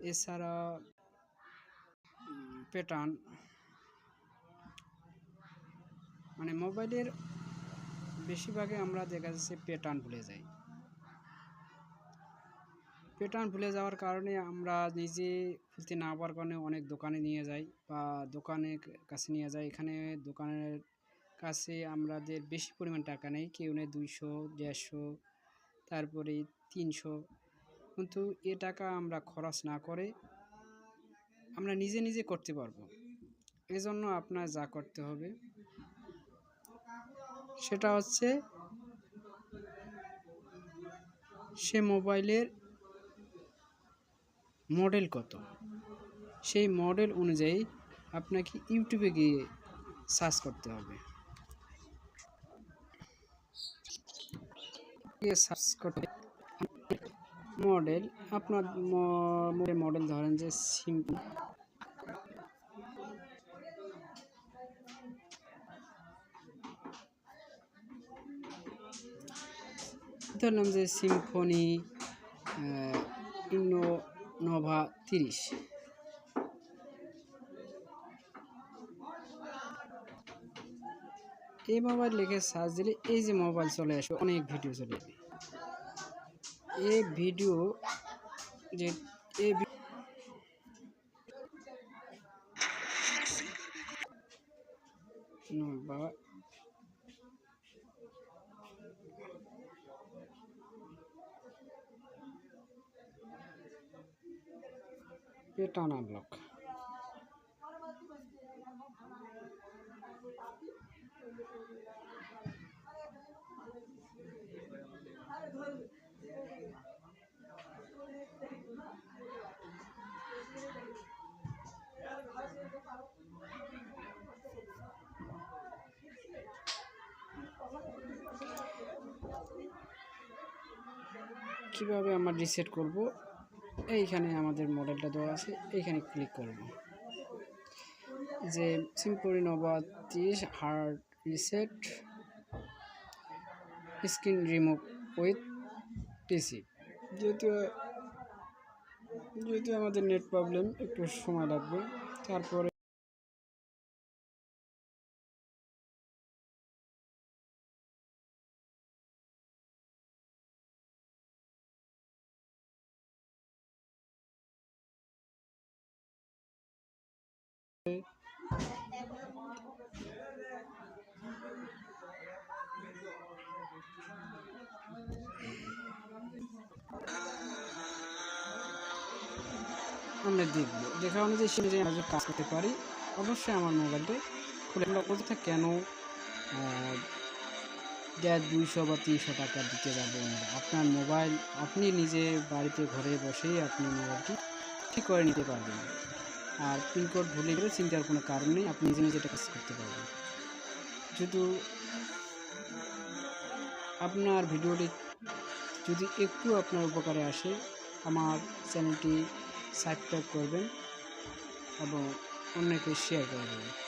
এছাড়া প্যাটার্ন মানে মোবাইলের বেশিরভাগে আমরা দেখা যাচ্ছে প্যাটার্ন ভুলে যাই। প্যাটার্ন ভুলে যাওয়ার কারণে আমরা নিজে খুলতে না পারার কারণে অনেক দোকানে নিয়ে যাই বা দোকানের কাছে নিয়ে যাই। এখানে দোকানের কাছে আমাদের বেশি পরিমাণ টাকা নেই। কেউ নেই দুইশো, দেড়শো, তারপরে তিনশো। কিন্তু এ টাকা আমরা খরচ না করে আমরা নিজে নিজে করতে পারব। এজন্য আপনার যা করতে হবে, সেটা হচ্ছে সে মোবাইলের মডেল কত? সেই মডেল অনুযায়ী আপনাকে ইউটিউবে গিয়ে সার্চ করতে হবে। সার্চ করতে মডেল, আপনার মডেল ধরেন যে সিম্পল ধরলাম যে সিম্ফনি ইনো নোভা তিরিশ। এই মোবাইল লিখে সার্চ দিলে এই যে মোবাইল চলে আসবে, অনেক ভিডিও চলে আসবে। এই ভিডিও যে এ বাবা। Pattern lock. কীভাবে আমরা রিসেট করব? এইখানে আমাদের মডেলটা দেওয়া আছে, এইখানে ক্লিক করব। যে সিম্পলি নোভা তিরিশ hard reset screen remove with TC যেহেতু যেহেতু আমাদের নেট প্রবলেম একটু সময় লাগবে, তারপরে আমরা দেখব। দেখা অনুযায়ী সে অনুযায়ী আমরা কাজ করতে পারি, অবশ্যই আমার মোবাইলটা খুলে আমরা অযথা কেন দেড় দুইশো বা তিনশো টাকা দিতে যাব আমরা? আপনার মোবাইল, আপনি নিজে বাড়িতে ঘরে বসেই আপনি মোবাইলটি ঠিক করে নিতে পারবেন। আর পিনকোড ভুলে গেলে চিন্তার কোনো কারণ নেই। আপনি নিজে নিজে এটা কাজ করতে পারবেন। শুধু আপনার ভিডিওটি যদি একটু আপনার উপকারে আসে, আমার চ্যানেলটি সাবস্ক্রাইব করবেন এবং অন্যকে শেয়ার করে দেবেন।